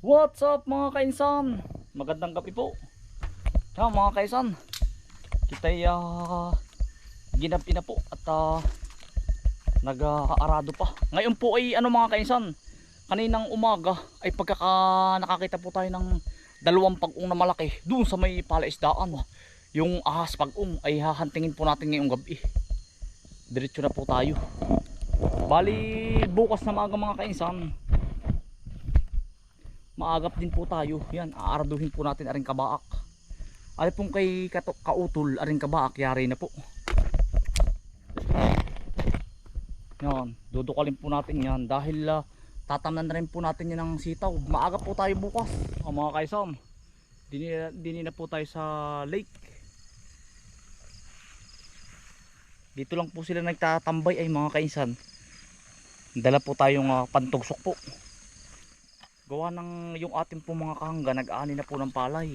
What's up mga kainsan? Magandang gabi po. Yan mga kainsan. Kita'y uh, ginabi na po at uh, nag-aarado pa. Ngayon po ay ano mga kainsan, kaninang umaga ay pagkaka nakakita po tayo ng dalawang pag-ung na malaki doon sa may palaisdaan. Yung ahas pag-ung ay hahantingin po natin ngayong gabi. Diretso na po tayo. Bali bukas na maaga mga kainsan, maagap din po tayo. Yan aarduhin po natin aring kabaak. Ay pong kay kato, kautol aring kabaak yari na po. Yan dudukalin po natin yan. Dahil uh, tatamnan na rin po natin yan ng sitaw. Maaga po tayo bukas. Oh, mga kaisam dini, dini na po tayo sa lake. Dito lang po sila nagtatambay ay mga kaisan dala po tayong uh, pantugsok po gawa ng yung ating po mga kahangga nag-ani na po ng palay.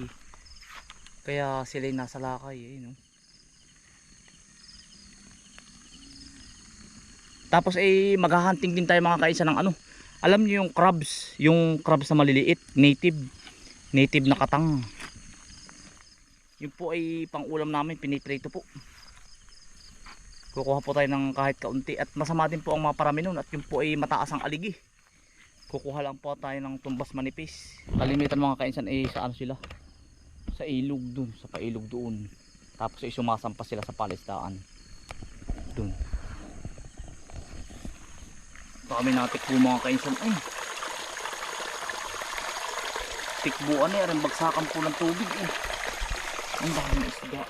Kaya sila nasa lakay eh, no? tapos eh maghahunting din tayo mga kaisa ng ano? Alam niyo yung crabs? Yung crabs na maliliit native. Native na katang. Yun po ay pang ulam namin pinitrito po. Kukuha po tayo ng kahit kaunti at masama din po ang mga parami at yun po ay mataas ang aligi kukuha lang po tayo ng tumbas manipis. Kalimitan mga kainsan eh sa ano sila? Sa ilog dun sa pailog doon. Tapos ay sumasampa sila sa palistaan. Dun. Dami natik po mga kainsan. Ay! Tikbuan eh aring bagsakan po ng tubig eh. Ang dami isda.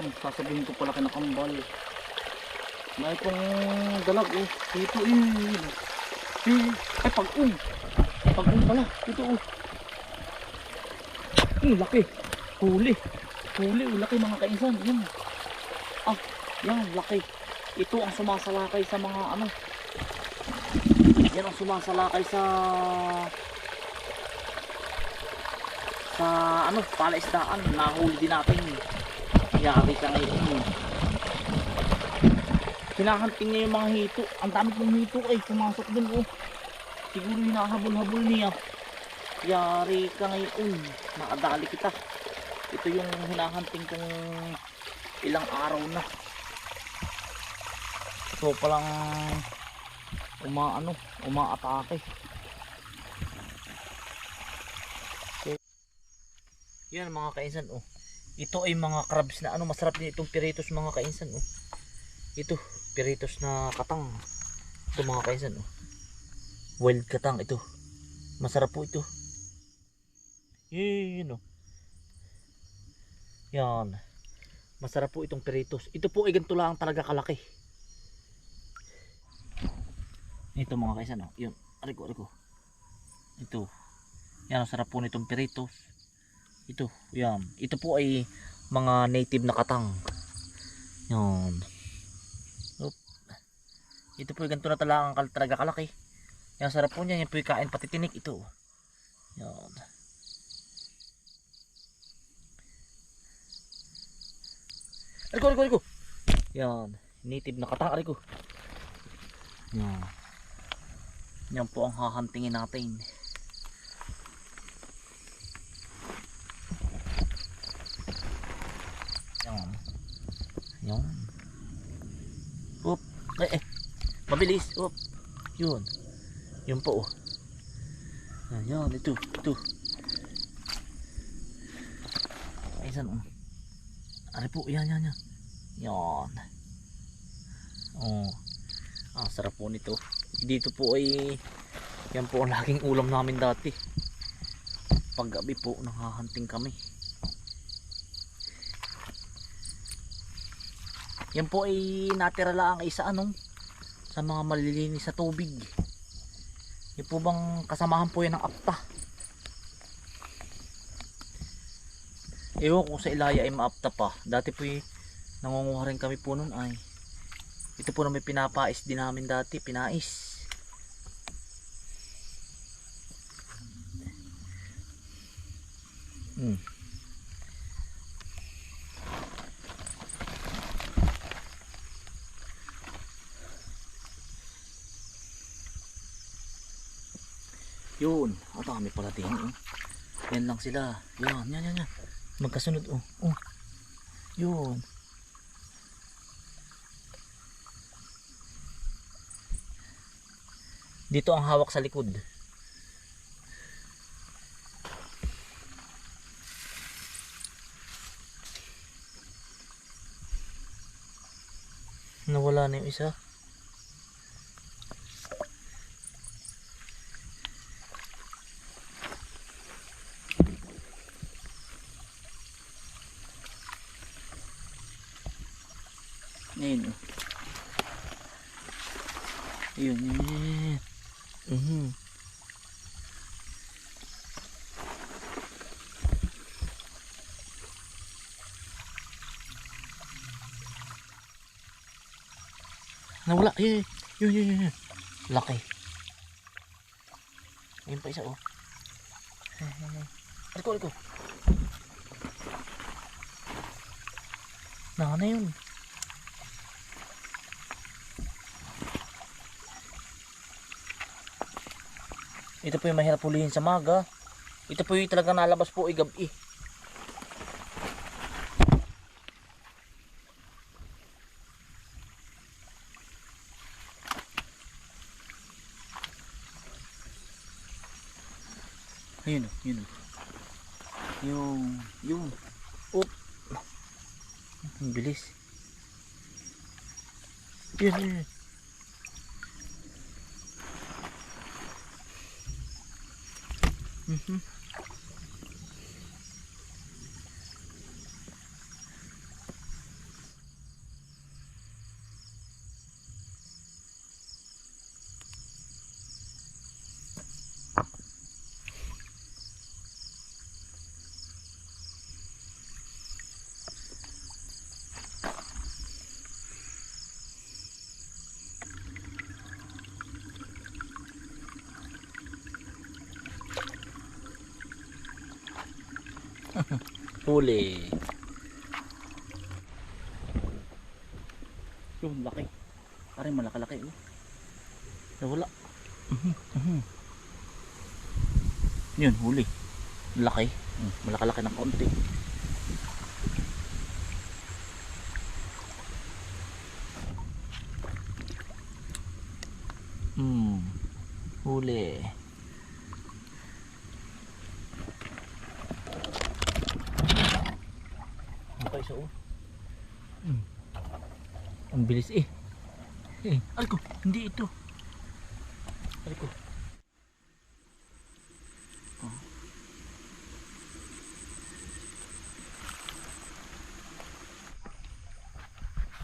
Ay, sasabihin ko pala kinakambal may kong dalag eh. Dito eh eh, ay pag-ung. Pag-ung pala. Ito oh. Hmm, laki. Huli. Huli, oh, laki mga kainsan. Yan. Ah, yan, laki. Ito ang sumasalakay sa mga ano. Yan ang sumasalakay sa sa ano, palaisdaan. Nahuli din natin. Yari ka ngayon. Hinahanting niya yung mga hito. Ang dami kong hito ay pumasok dun oh. Siguro hinahabol-habol niya. Yari ka ngayon. Makadali kita. Ito yung hinahanting kong ilang araw na. So palang umaano, umaatake. So, yan mga kainsan oh. Ito ay mga crabs na ano masarap din itong piritos mga kainsan oh. Ito, piritos na katang. Ito mga kaisan, oh. Wild katang ito. Masarap po ito. Yun, oh. Yan. Masarap po itong piritos. Ito po ay ganito lang talaga kalaki. Ito mga kaisan, oh. Yun. Ariko, ariko. Ito. Yan, ang sarap po nitong piritos. Ito, yan. Ito po ay mga native na katang. Yan. Ito po ganito na talaga ang talaga kalaki. Yung sarap po niya, yung po yung kain pati tinik ito. Yan. Aliko, aliko, aliko. Yan. Native na katang, aliko. Yan. Yan po ang hahantingin natin. Yan. Yan. Oop. Eh, eh. Mabilis. Oh. Yun. Yun po oh. Ayan, ito, ito. Ayun, oh. Ano po, yan, yan, yan. Yan. Oh. Ah, sarap po nito. Dito po ay yan po ang laging ulam namin dati. Paggabi po, nanghahanting kami. Yan po ay natira lang ay sa anong sa mga malilinis sa tubig. Yung po bang kasamahan po yan ng apta. Ewan kung sa ilaya ay maapta pa. Dati po yung nangunguha rin kami po nun ay. Ito po na may pinapais din namin dati. Pinais. Hmm. Yun. Ang dami pala din. Oh. Yan lang sila. Yan, yan, yan, yan. Magkasunod. Oh, oh. Yun. Dito ang hawak sa likod. Nawala na yung isa. Ayun oh. Yun, yun. Mhm. Nawala. Yun, yun, yun, yun. Laki. Ayun pa isa, oh. Aliko, aliko. Nana yun. Ito po yung mahirap hulihin sa maga. Ito po yung talaga nalabas po ay gabi. Ayun o, yun o. Yung, yung. Oop. Ang bilis. Yun, yun, yun. Mm-hmm. Huli. Yung laki. Pare malaki-laki oh. Nawala. Mhm, mhm. Yun, huli. Laki. Mm, Malaki-laki ng konti. Hmm. Huli. Isa oh? Hmm. Ang bilis eh. Eh, aliko, hindi ito. Aliko. Oh.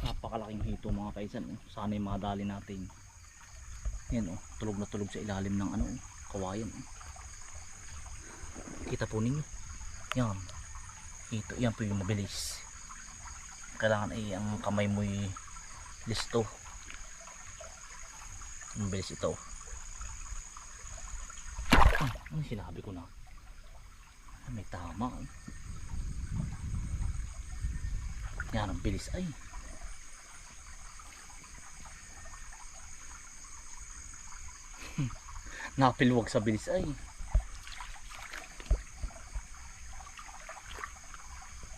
Napakalaking hito mga kaisan. Oh. Sana yung madali natin. Yan oh, tulog na tulog sa ilalim ng ano, kawayan. Oh. Kita po ninyo. Yan. Ito, yan po yung mabilis. Kailangan ay ang kamay mo'y listo. Mabilis ito. Ah, ano sinabi ko na? May tama. Yan ang bilis ay. Napilwag sa bilis ay.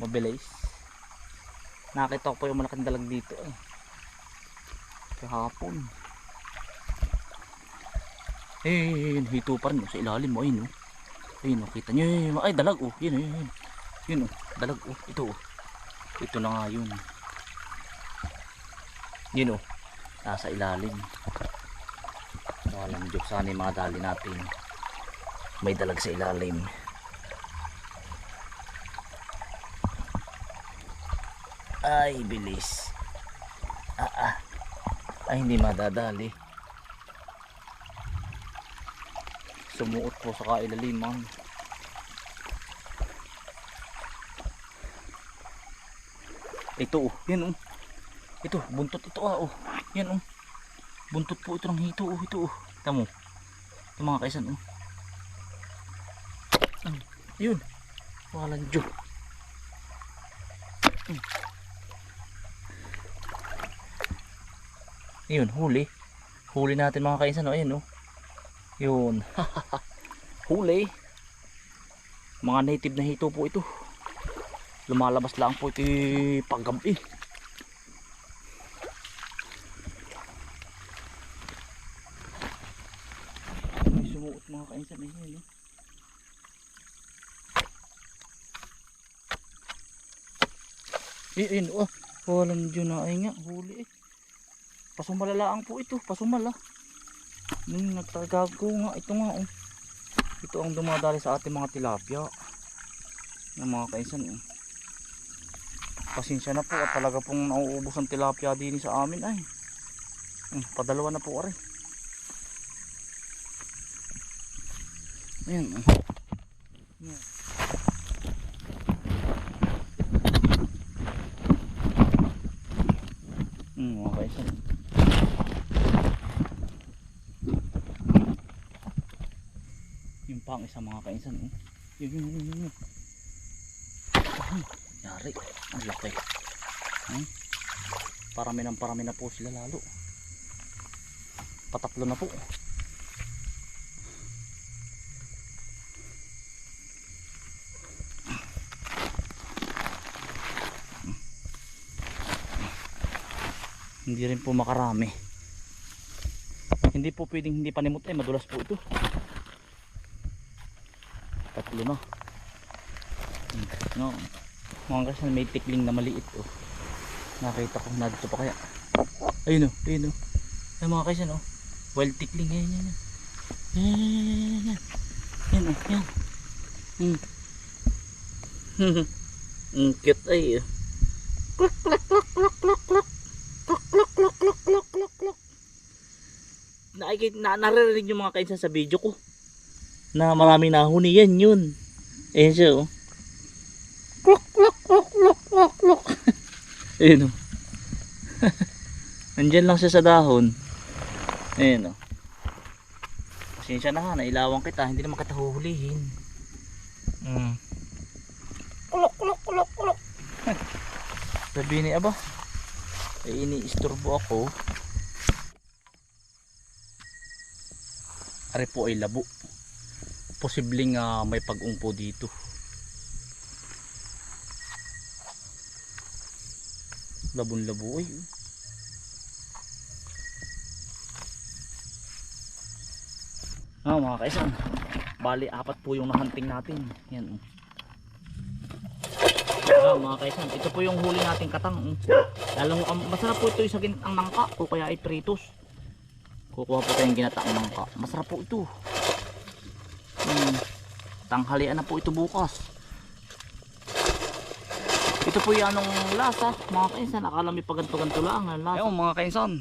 mabilis nakita ko po yung malaking dalag dito eh. Kahapon. Eh yun hito pa rin oh, sa ilalim mo ayun oh. Ayun oh kita nyo yun, ay dalag oh yun yun yun oh dalag oh ito oh. Ito na nga yun. Yun oh nasa ilalim. Walang joke sana yung mga dali natin. May dalag sa ilalim Ay, bilis. Ah, ah. Ay, hindi madadali. Sumuot po sa kailaliman. Ito oh, yan oh. Ito, buntot ito ah oh. Yan oh. Buntot po ito ng hito oh, ito oh. Tamo. Ito mga kaisan oh. Ah, Yun. Walang joke. Yun, huli. Huli natin mga kainsan, oh, ayun, oh. Yun. huli. Mga native na hito po ito. Lumalabas lang po ito paggabi. May sumuot mga kainsan eh. yun, eh. Eh, ayun, oh. Walang dyan na ay nga, huli eh. Pasumalalaan po ito, pasumala. Hmm, nagtagago nga, ito nga oh. Ito ang dumadali sa ating mga tilapia. Ng mga kaisan eh. Pasensya na po at talaga pong nauubos ang tilapia din sa amin ay. Hmm, padalawa na po ari. Ayan. oh. Ayan. Hmm, mga kaisan. Yung pang isa mga kainsan. Oh. Yun, yun, yun, yun. yun. Yari. Ang laki. Hmm? Parami ng parami na po sila lalo. Patatlo na po. Hindi rin po makarami. Hindi po pwedeng hindi panimot eh. Madulas po ito. Na. Hmm, No. Mga kasi may tikling na maliit oh. Nakita ko na dito pa kaya. Ayun oh, ayun oh. Ay mga kasi no. Wild tikling yan yan. yan. Yan, yan, yan, yan, oh. Hmm. Ang cute ay oh. Klak klak klak klak klak klak. Klak klak klak klak klak klak klak. Nakikita na naririnig yung mga kainsan sa video ko na maraming nahuni yan yun. Ayan siya oh. Klok klok klok klok klok klok. Ayan oh. Nandyan lang siya sa dahon. Ayan oh. Pasensya na ha nailawan kita. Hindi naman kita huhulihin. Mm. klok klok klok klok. Sabi ni aba ay ini-istorbo ako. Ari po ay labo posibleng ah, may pag-ungpo dito. Labon-labo ay. oh. Ah, mga kaisan. Bali, apat po yung nahunting natin. Yan. oh. Ah, mga kaisan. Ito po yung huli nating katang. oh. Lalong, um, masarap po ito yung sa ginatang nangka o kaya ay pritos. Kukuha po tayong ginataang nangka. Masarap po ito. Hmm. Tanghalian na po ito bukas. Ito po yung anong lasa, mga kainsan. Akala may paganto-ganto lang ang lasa. Ayun mga kainsan.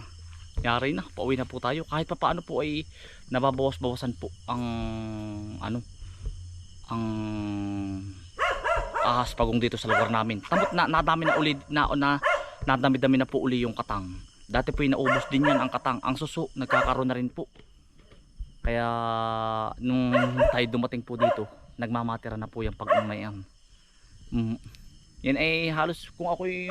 Yari na, pauwi na po tayo. Kahit pa paano po ay nababawas-bawasan po ang ano ang ahas pagong dito sa lugar namin. Tamot na nadami na uli na na nadami-dami na po uli yung katang. Dati po yung naubos din yan ang katang. Ang suso nagkakaroon na rin po. Kaya nung tayo dumating po dito, nagmamatira na po yung pag-umayan. Mm. Yan ay halos kung ako'y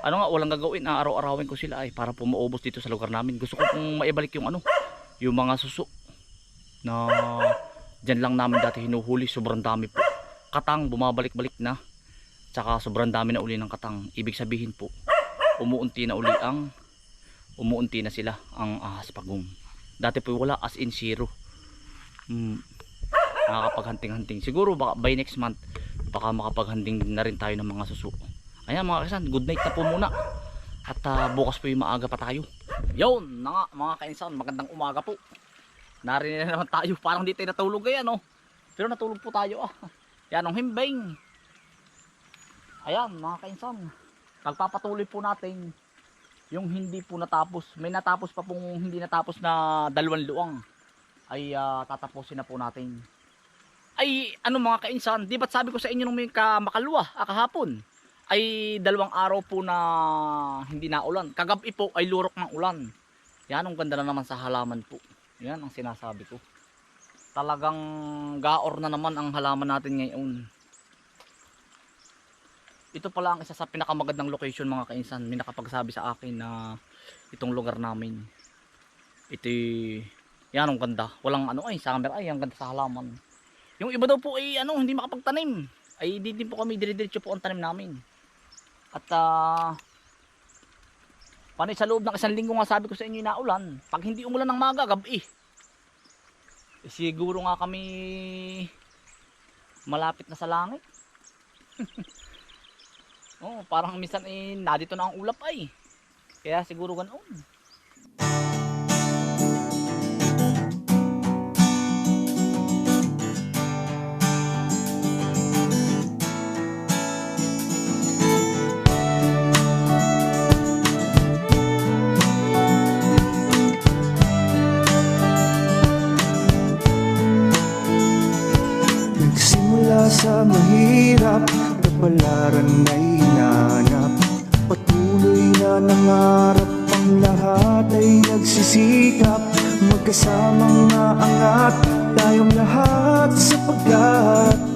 ano nga walang gagawin, araw-arawin ko sila ay para po maubos dito sa lugar namin. Gusto ko pong maibalik yung ano, yung mga suso na dyan lang namin dati hinuhuli, sobrang dami po. Katang bumabalik-balik na. Tsaka sobrang dami na uli ng katang. Ibig sabihin po, umuunti na uli ang umuunti na sila ang ahas pagong. Dati po wala as in zero. Hmm. Nakakapaghanting-hanting. Siguro baka by next month baka makapaghanding na rin tayo ng mga suso. Ayan mga kasan, good night na po muna. At ah, bukas po yung maaga pa tayo. Yun na nga mga kainsan, magandang umaga po. Narinig na naman tayo, parang di tayo natulog ganyan no. Pero natulog po tayo ah. Yan ang himbing. Ayan mga kainsan, pagpapatuloy po natin yung hindi po natapos. May natapos pa pong hindi natapos na dalawang luang ay ah, tatapusin na po natin. Ay ano mga kainsan, di ba't sabi ko sa inyo nung may kamakalwa, ah, kahapon, ay dalawang araw po na hindi na ulan. Kagabi po ay lurok ng ulan. Yan ang ganda na naman sa halaman po. Yan ang sinasabi ko. Talagang gaor na naman ang halaman natin ngayon. Ito pala ang isa sa pinakamagandang location mga kainsan. May nakapagsabi sa akin na itong lugar namin. Ito yan ang ganda. Walang ano ay summer ay ang ganda sa halaman. Yung iba daw po ay ano, hindi makapagtanim. Ay di din po kami dire-diretso po ang tanim namin. At ah panay sa loob ng isang linggo nga sabi ko sa inyo na ulan. Pag hindi umulan ng maga, gabi. Eh, siguro nga kami malapit na sa langit. oh, parang minsan eh nadito na ang ulap ay. Kaya siguro ganoon. Nagsimula sa mahirap Kapalaran ay hinanap. Patuloy na nangarap Ang lahat ay nagsisikap. Magkasamang naangat Tayong lahat sapagkat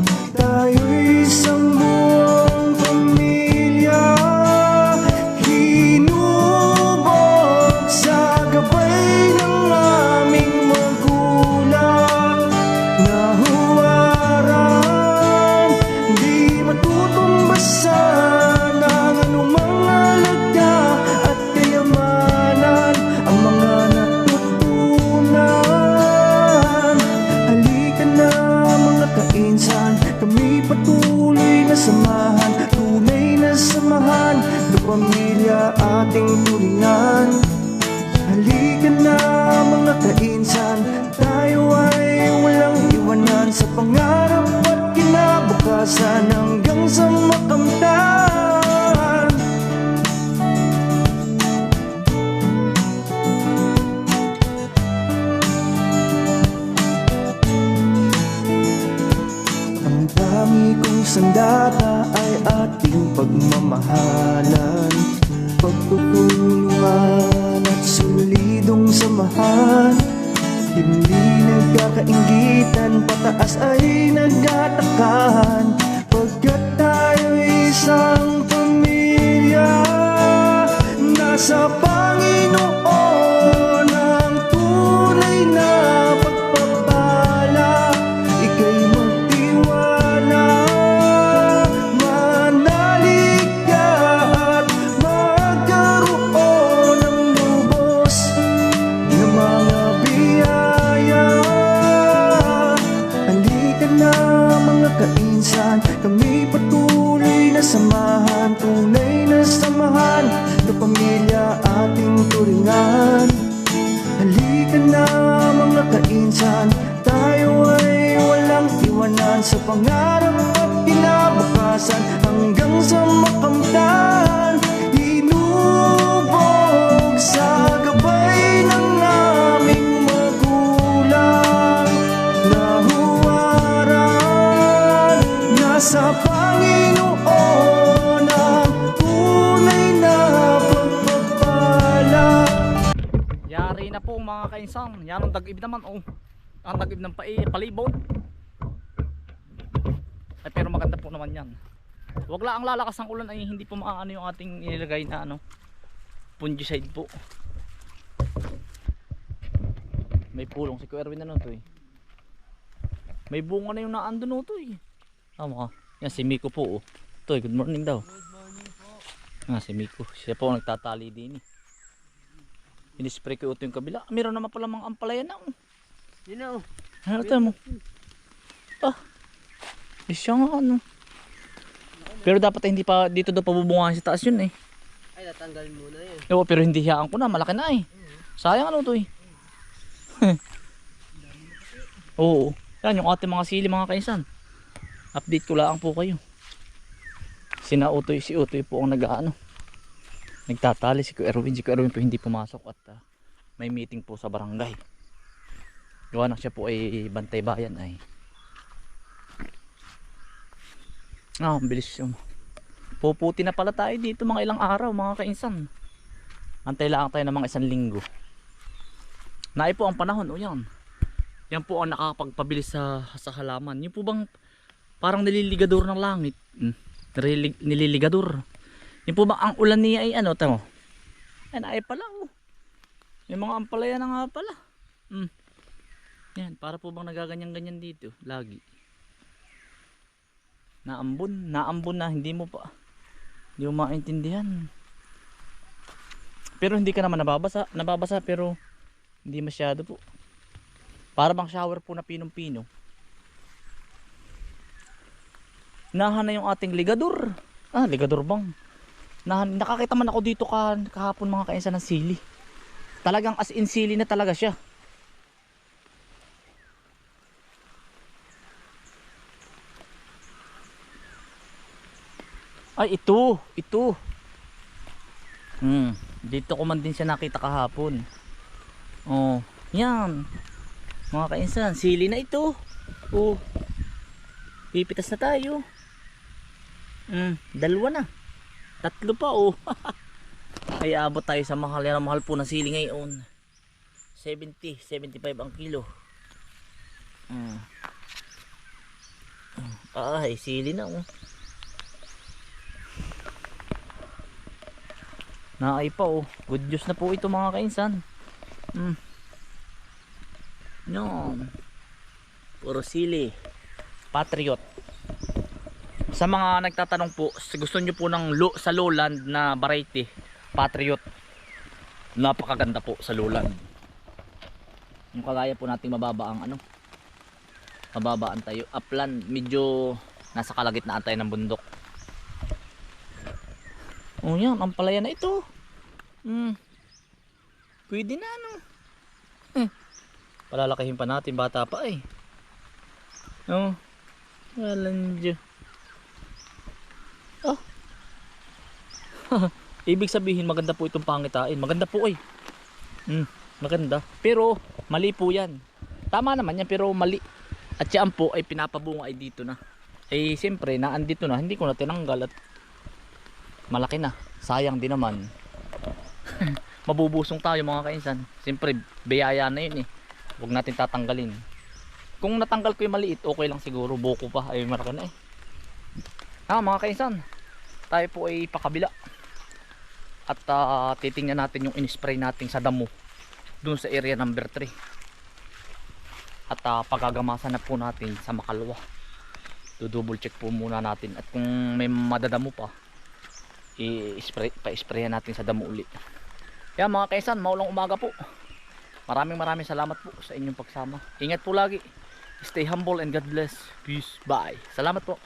nagkakaingitan, pataas ay nagtatakan turingan Halika na mga kainsan. Tayo ay walang iwanan Sa pangarap at kinabukasan. Hanggang sa makamtan mga kainsan. Yan ang dagib naman oh. Ang dagib ng pa palibot. Ay, pero maganda po naman yan. Wag lang ang lalakas ng ulan ay hindi po maaano yung ating inilagay na ano. Fungicide po. May pulong si Kuya Erwin na nun to eh. May bunga na yung naando no to eh. Tama ka. Yan si Miko po oh. To, good morning daw. Good morning po. Ah, si Miko. Siya po nagtatali din eh. Inispray ko ito yung kabila. Meron naman pala mga ampalaya na. oh. You know, Ano ito mo? Ah. Eh, siya nga ano. Pero dapat ay hindi pa dito daw pabubungahan sa taas yun eh. ay natanggal muna yun. Oo, pero hindi hiyaan ko na. Malaki na eh. Sayang ano to eh. Oo. Yan yung ating mga sili mga kaisan. Update ko lang po kayo. Sina Utoy, si Utoy po ang nag-ano. Nagtatali si Kuya Erwin. Si Kuya Erwin po hindi pumasok at ah, may meeting po sa barangay. Gawa na siya po ay bantay bayan ay. Ah, ang bilis yung Puputi na pala tayo dito mga ilang araw mga kainsan. Antay lang tayo ng mga isang linggo. Naay po ang panahon o yan. Yan po ang nakakapagpabilis sa, sa halaman. Yung po bang parang nililigador ng langit. Hmm. Nililig, nililigador. Yung po bang ang ulan niya ay ano tamo? Ay naay pala oh. May mga ampalaya na nga pala. Hmm. Yan, para po bang nagaganyan-ganyan dito. Lagi. Naambon, naambon na, hindi mo pa. Hindi mo maintindihan. Pero hindi ka naman nababasa, nababasa pero hindi masyado po. Para bang shower po na pinong-pino. Nahan na yung ating ligador. Ah, ligador bang? Nahan, nakakita man ako dito ka, kahapon mga kainsa ng sili. Talagang as in sili na talaga siya. Ay, ito. Ito. Hmm. Dito ko man din siya nakita kahapon. Oh. Yan. Mga kainsan, sili na ito. Oh. Pipitas na tayo. Hmm. Dalawa na. Tatlo pa oh. Ay abot tayo sa mahal yan. Mahal po ng sili ngayon. 70, 75 ang kilo. Hmm. Ay, sili na oh. Naay pa oh. Good news na po ito mga kainsan. Mm. Yan. Puro sili. Patriot. Sa mga nagtatanong po, gusto nyo po ng lo, sa lowland na variety, Patriot. Napakaganda po sa lowland. Yung kagaya po nating mababa ang ano. Mababa ang tayo. Upland, medyo nasa kalagitnaan tayo ng bundok. Oh yan, ang palaya na ito. Hmm. Pwede na ano. Eh. Palalakihin pa natin, bata pa eh. Oh. Walang Diyo. Oh. Ibig sabihin maganda po itong pangitain. Maganda po eh. Hmm, maganda. Pero mali po yan. Tama naman yan pero mali. At yan po ay pinapabunga ay dito na. Eh siyempre naandito na. Hindi ko na tinanggal at malaki na. Sayang din naman. Mabubusong tayo mga kainsan. Siyempre biyaya na yun eh. Huwag natin tatanggalin. Kung natanggal ko yung maliit, okay lang siguro. Buko pa. Ay malaki na eh. Ha mga kainsan. Tayo po ay pakabila. At ah, titingnan natin yung in-spray natin sa damo. Doon sa area number 3. At ah, pagagamasan na po natin sa makalwa. Do-double check po muna natin. At kung may madadamo pa, i-spray, pa-sprayan natin sa damo uli. Yan mga kaisan, maulang umaga po. Maraming maraming salamat po sa inyong pagsama. Ingat po lagi. Stay humble and God bless. Peace. Bye. Salamat po.